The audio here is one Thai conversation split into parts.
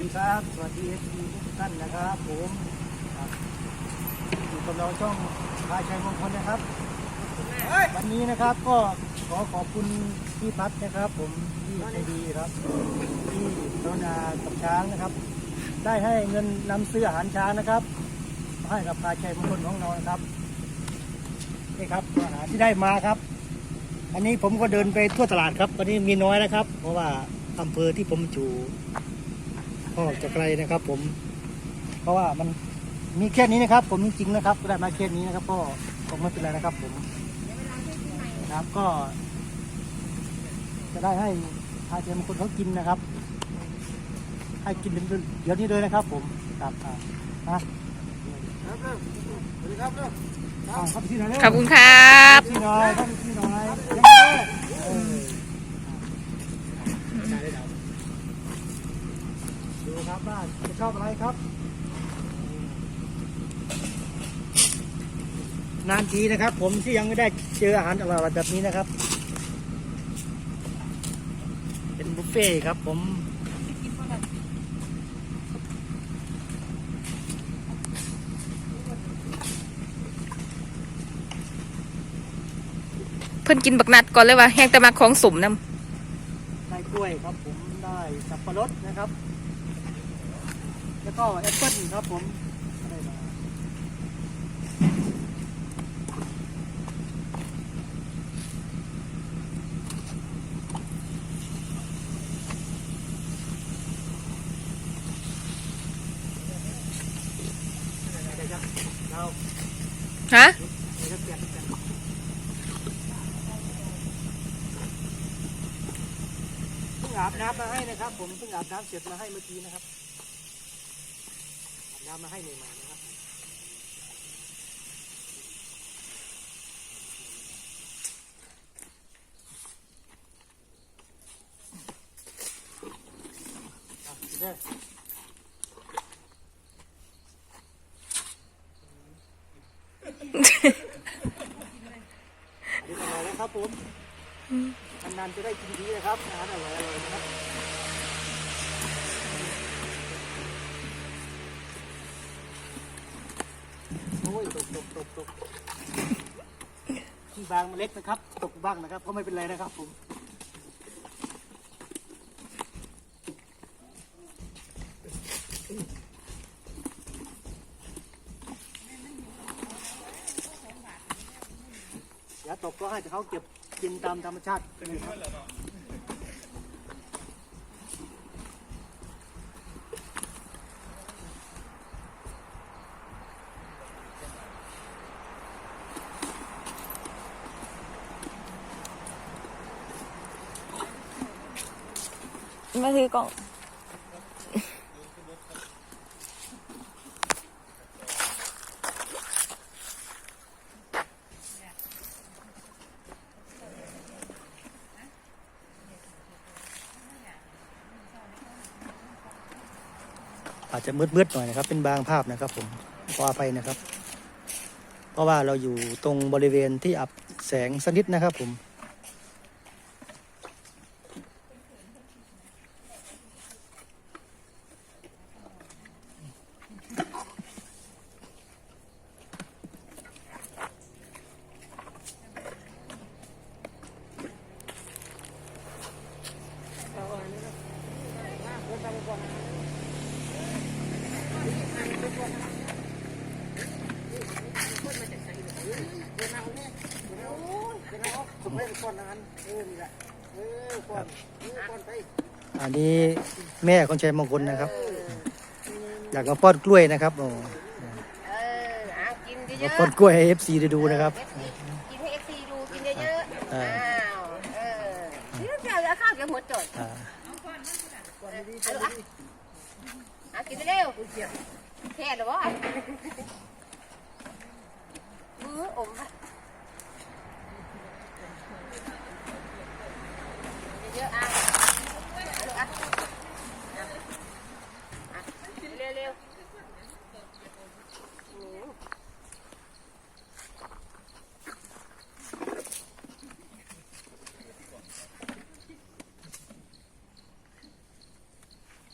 ดีครับ สวัสดีเอฟซีทุกท่านนะครับ ผมอยู่กับเราช่องพาชัยมงคลนะครับ วันนี้นะครับก็ขอขอบคุณพี่พัฒนะครับ ผมที่ใจดีครับที่กรุณากับช้างนะครับ ได้ให้เงินนำซื้ออาหารช้างนะครับมาให้กับพาชัยมงคลของเรานะครับนี่ครับอาหารที่ได้มาครับ อันนี้ผมก็เดินไปทั่วตลาดครับ วันนี้มีน้อยนะครับ เพราะว่าอำเภอที่ผมอยู่ ก็จะไกลนะครับ ผม เพราะว่ามันมีแค่นี้นะครับ ผมจริงๆนะครับก็ได้มาแค่นี้นะครับ ก็คงไม่เป็นไรนะครับ ผมนะครับก็ จะได้ให้พาเทียมคนเขากินนะครับ ให้กินเดี๋ยวนี้เลยนะครับ ผมครับอ่านะอ่าเข้าไปที่ไหนเร็วขอบคุณครับที่น้อยท่านที่น้อยเออดูครับว่าจะ ชอบอะไรครับ นานทีนะครับ ผมที่ยังไม่ได้เจออาหารอร่อยๆแบบนี้นะครับ เป็นบุฟเฟ่ต์ครับผมเพิ่นกินบักนัดก่อนเลยว่าแห้งแต่มาของสมน้ได้กล้วยครับผมได้สับปะรดนะครับ แล้วก็แอปเปิ้ลครับผมได้มาเดี๋ยวจะเราำฮะเดี๋ยวจะเปลี่ยนกันเพิ่งอาบน้ำมาให้นะครับ ผมเพิ่งอาบน้ำเสร็จมาให้เมื่อกี้นะครับอาบ น้ำมาให้ใหม่ๆนะครับอะเดี๋ยวนี่อร่อยแล้วครับผมนานๆจะได้กินทีนะครับอาหารอร่อยๆนะครับ อ้ยตกตกตกตกที่บางเล็กนะครับ ตกบ้างนะครับ ก็ไม่เป็นไรนะครับผมอย่าตกก็ให้เขาเก็บกินตามธรรมชาตินะครับ มาถือกล่อง อาจจะมืดๆหน่อยนะครับ เป็นบางภาพนะครับผมขออภัยนะครับ เพราะว่าเราอยู่ตรงบริเวณที่อับแสงสักนิดนะครับผม ผมให้ก้อนนั้นเออนี่แหละเออก้อนเออก้อนไปอันนี้แม่คนชัยมงคลนะครับ อยากมาป้อนกล้วยนะครับโอ้เออเอากินเยมาอะป้อนกล้วยให้เอฟซีได้ดูนะครับ ๆกินให้เอฟซีดูกินเยอะๆอ่าอ้าวเออเดี๋ยวจะเอาข้าวเดี๋ยวหมดจดอ่าเอาลูกอะเอากินเร็วๆแค่หรือวะมืออมอะเยอะๆอะเอาลูกอะอะอะเร็วๆอืม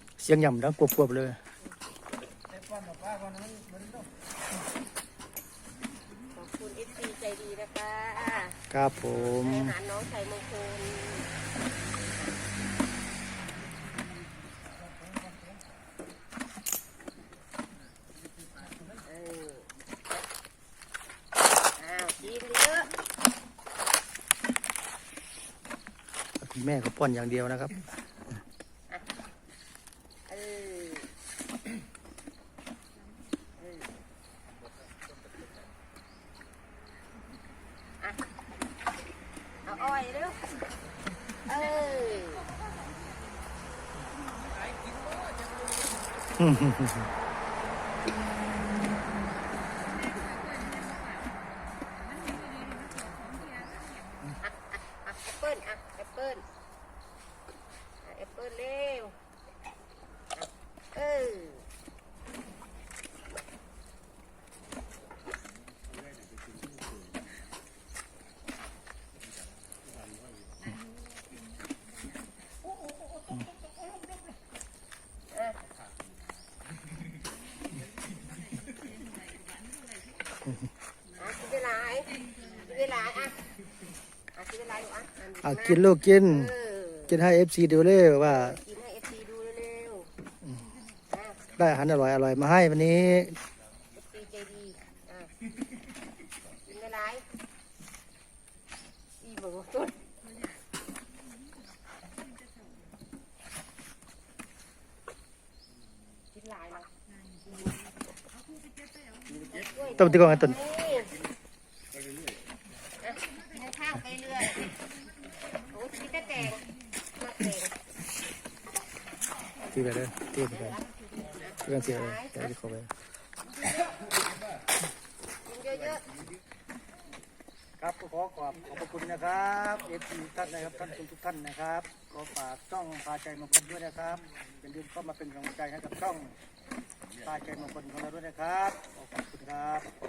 ส เสียงหย่ำดังกวบๆเลยขอบคุณเอฟซีใจดีนะคะครับผม ให้อาหารน้องชัยมงคลเอออ้าวกินเยอะคุณแม่ก็ป้อนอย่างเดียวนะครับ เออเอออะเอาอ้อยเร็วเออ อะ แอปเปิ้ลอะแอปเปิ้ลอะแอปเปิ้ลเล็กอะเอออะ อะกินเวลากินเวลาอะอะกินเวลาอยู่อะอะอะกินลูกกิน เออกินให้เอฟซีดูเลยว่า กินให้เอฟซีดูเร็วๆอะได้อาหารอร่อยอร่อยๆมาให้วันนี้ เอฟซีใจดีอะกินไม่ไรอีบอกว่าสุดกินหลายแล้ว ต้มตีกองกันตุนนี่อะกินข้าวไปเรื่อยโอ้ยกินแต่แตงมาแตงที่ไปเลยที่ไปเลยที่กันเสียเลยเดี๋ยวจะเข้าไปกินเยอะครับก็ขอขอบขอบพระคุณนะครับเอฟซีท่านนะครับท่านทุกท่านนะครับขอฝากช่องพาใจมงคลด้วยนะครับอย่าลืมเข้ามาเป็นกำลังใจให้กับช่องพาใจมงคลของเราด้วยนะครับ 的。